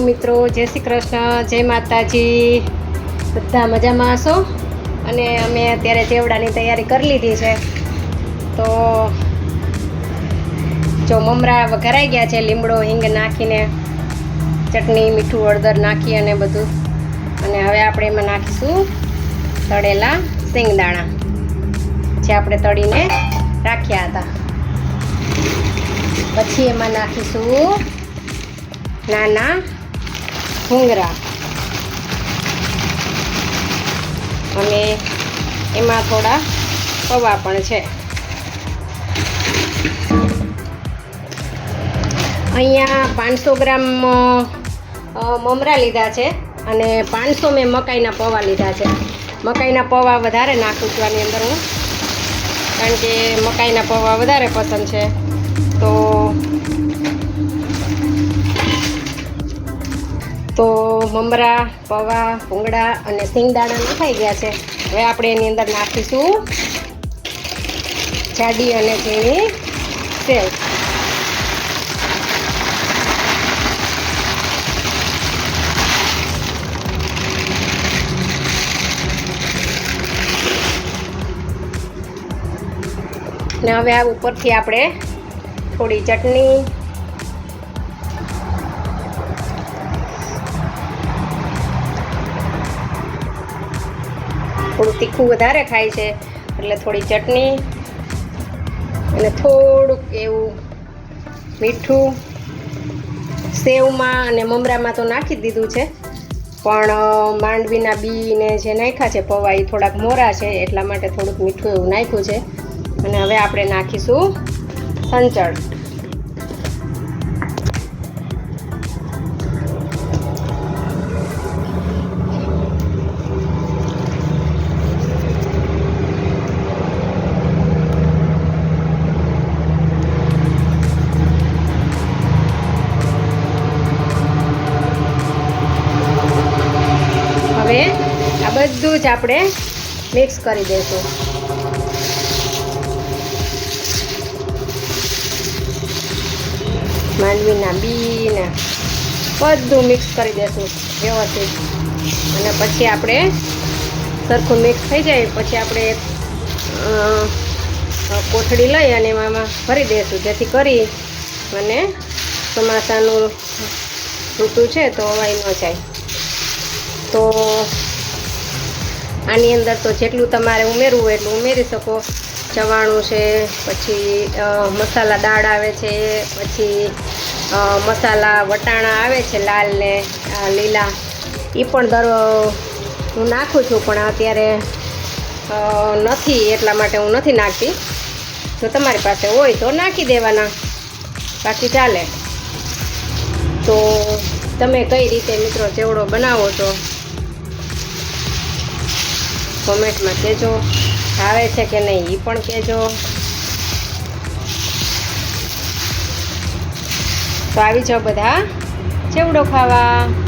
મિત્રો, જય શ્રી કૃષ્ણ, જય માતાજી. બધા મજામાં હશો? અને અમે અત્યારે ચેવડાની તૈયારી કરી લીધી છે. તો જો મમરા વઘારાઈ ગયા છે, લીમડો, હિંગ નાખીને, ચટણી, મીઠું, હળદર નાખી અને બધું. અને હવે આપણે એમાં નાખીશું તળેલા સિંગદાણા જે આપણે તળીને રાખ્યા હતા. પછી એમાં નાખીશું નાના ભૂંગરા. અને એમાં થોડા પૌવા પણ છે. અહીંયા પાંચસો ગ્રામ મમરા લીધા છે અને પાંચસો મેં મકાઈના પૌવા લીધા છે. મકાઈના પૌવા વધારે નાખું છું આની અંદર હું. કારણ કે મકાઈના પૌવા વધારે પસંદ છે. તો તો મમરા, પૌવા, ભૂંગળા અને સિંગદાણા નખાઈ ગયા છે. હવે આપણે એની અંદર નાખીશું જાડી અને ઝીણી સેવ. ને હવે આ ઉપરથી આપણે થોડી ચટણી થોડું તીખું વધારે ખાય છે, એટલે થોડી ચટણી અને થોડુંક એવું મીઠું, સેવમાં અને મમરામાં તો નાખી જ દીધું છે. પણ માંડવીના બી ને જે નાખ્યા છે પૌવા એ થોડાક મોરા છે, એટલા માટે થોડુંક મીઠું એવું નાખ્યું છે. અને હવે આપણે નાખીશું સંચળ. બધું જ આપણે મિક્સ કરી દઈશું માંડવીના બીને બધું મિક્સ કરી દઈશું વ્યવસ્થિત. અને પછી આપણે સરખું મિક્સ થઈ જાય પછી આપણે કોથળી લઈ અને એમાં ભરી દઈશું જેથી કરી અને ચોમાસાનું ઋતુ છે તો હવાઈ ન જાય. તો આની અંદર તો જેટલું તમારે ઉમેરવું હોય એટલું ઉમેરી શકો. ચવાણું છે, પછી મસાલા દાળ આવે છે, પછી મસાલા વટાણા આવે છે લાલ ને લીલા. એ પણ દર હું નાખું છું પણ અત્યારે નથી એટલા માટે હું નથી નાખતી. જો તમારી પાસે હોય તો નાખી દેવાના. બાકી ચાલે. તો તમે કઈ રીતે મિત્રો ચેવડો બનાવો છો? કોમેન્ટમાં કહેજો આવે છે કે નહીં એ પણ કહેજો. તો આવી જાઓ બધા ચેવડો ખાવા?